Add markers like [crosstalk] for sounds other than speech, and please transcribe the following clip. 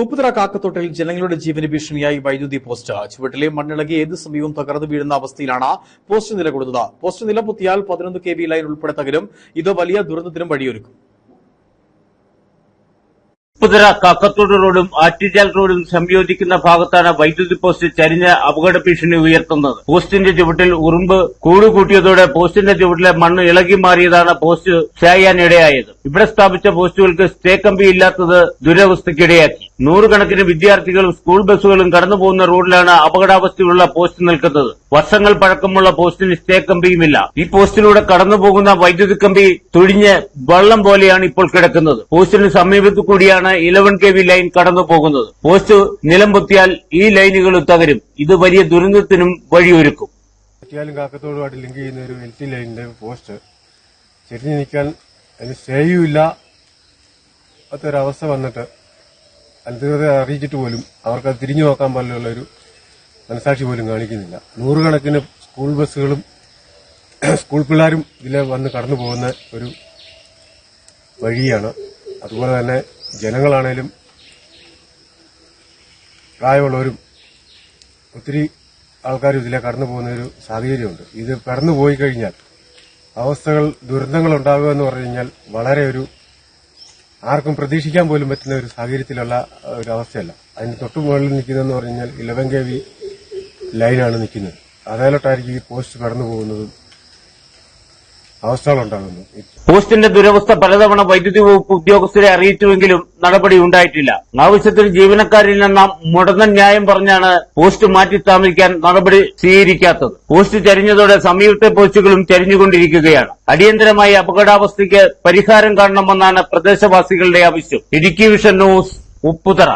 ഉപ്പുതറ കാക്കത്തോട്ടിൽ ജനങ്ങളുടെ ജീവന് ഭീഷണിയായി വൈദ്യുതി പോസ്റ്റ്. ചുവട്ടിലെ മണ്ണിളകി ഏത് സമയവും തകർന്നു വീഴുന്ന അവസ്ഥയിലാണ് പോസ്റ്റ് നിലകൊള്ളുന്നത് പോസ്റ്റ് നില പൊത്തിയാൽ പതിനൊന്ന് കെ വി ലൈൻ ഉൾപ്പെടെ തകരും. ഇത് വലിയ ദുരന്തത്തിനും വഴിയൊരുക്കും. ഉപ്പുതറ കാക്കത്തോട് റോഡും ആറ്റിച്ചാൽ റോഡും സംയോജിക്കുന്ന ഭാഗത്താണ് വൈദ്യുതി പോസ്റ്റ് ചരിഞ്ഞ അപകട ഭീഷണി ഉയർത്തുന്നത്. പോസ്റ്റിന്റെ ചുവട്ടിൽ ഉറുമ്പ് കൂടുകൂട്ടിയതോടെ പോസ്റ്റിന്റെ ചുവട്ടിലെ മണ്ണ് ഇളകി മാറിയതാണ് പോസ്റ്റ് ചായാനിടയായത്. ഇവിടെ സ്ഥാപിച്ച പോസ്റ്റുകൾക്ക് സ്റ്റേ കമ്പി ഇല്ലാത്തത് ദുരവസ്ഥയ്ക്കിടയാക്കി. നൂറുകണക്കിന് വിദ്യാർത്ഥികളും സ്കൂൾ ബസ്സുകളും കടന്നുപോകുന്ന റോഡിലാണ് അപകടാവസ്ഥയുള്ള പോസ്റ്റ് നിൽക്കുന്നത്. വർഷങ്ങൾ പഴക്കമുള്ള പോസ്റ്റിന് സ്റ്റേ കമ്പിയുമില്ല. ഈ പോസ്റ്റിലൂടെ കടന്നുപോകുന്ന വൈദ്യുതി കമ്പി തുഴിഞ്ഞ് വെള്ളം പോലെയാണ് ഇപ്പോൾ കിടക്കുന്നത്. പോസ്റ്റിന് സമീപത്തു കൂടിയാണ് ഇലവൻ കെ വി ലൈൻ കടന്നു പോകുന്നത് പോസ്റ്റ് നിലം പൊത്തിയാൽ ഈ ലൈനുകൾ തകരും. ഇത് വലിയ ദുരന്തത്തിനും വഴിയൊരുക്കും. കാക്കത്തോടുമായിട്ട് ലിങ്ക് ചെയ്യുന്ന ഒരു എൽ ടി ലൈനിന്റെ പോസ്റ്റ് ചെരിഞ്ഞു നിൽക്കാൻ അതിന് സ്റ്റേയുമില്ല. അതൊരവസ്ഥ വന്നിട്ട് അധികൃതരെ അറിയിച്ചിട്ട് പോലും അവർക്കത് തിരിഞ്ഞു നോക്കാൻ പോലുള്ള ഒരു മനസാക്ഷി പോലും കാണിക്കുന്നില്ല. നൂറുകണക്കിന് സ്കൂൾ ബസ്സുകളും [clears throat] സ്കൂൾ പിള്ളേരും ഇതിലെ വന്ന് കടന്നു പോകുന്ന ഒരു വഴിയാണ്. അതുപോലെ തന്നെ ജനങ്ങളാണേലും പ്രായമുള്ളവരും ഒത്തിരി ആൾക്കാർ ഇതിലെ കടന്നു പോകുന്ന ഒരു സാഹചര്യമുണ്ട്. ഇത് കടന്നു പോയി കഴിഞ്ഞാൽ അവസ്ഥകൾ ദുരന്തങ്ങൾ ഉണ്ടാകുക എന്ന് പറഞ്ഞു കഴിഞ്ഞാൽ വളരെ ഒരു ആർക്കും പ്രതീക്ഷിക്കാൻ പോലും പറ്റുന്ന ഒരു സാഹചര്യത്തിലുള്ള ഒരു അവസ്ഥയല്ല. അതിന് തൊട്ടു മുകളിൽ നിൽക്കുന്നതെന്ന് പറഞ്ഞു കഴിഞ്ഞാൽ ഇലവൻ കെ വി ലൈനാണ് നിൽക്കുന്നത്. അതേലോട്ടായിരിക്കും ഈ പോസ്റ്റ് കടന്നു പോകുന്നതും അവസ്ഥകളുണ്ടാകുന്നത് പോസ്റ്റിന്റെ ദുരവസ്ഥ പലതവണ വൈദ്യുതി വകുപ്പ് ഉദ്യോഗസ്ഥരെ അറിയിച്ചുവെങ്കിലും നടപടി ഉണ്ടായിട്ടില്ല. ആവശ്യത്തിന് ജീവനക്കാരിൽ നിന്ന് മുടങ്ങൻ ന്യായം പറഞ്ഞാണ് പോസ്റ്റ് മാറ്റി സ്ഥാപിക്കാൻ നടപടി സ്വീകരിക്കാത്തത്. പോസ്റ്റ് ചരിഞ്ഞതോടെ സമീപത്തെ പോസ്റ്റുകളും ചരിഞ്ഞുകൊണ്ടിരിക്കുകയാണ്. അടിയന്തരമായി അപകടാവസ്ഥയ്ക്ക് പരിഹാരം കാണണമെന്നാണ് പ്രദേശവാസികളുടെ ആവശ്യം. Idukki vision news Upputhara.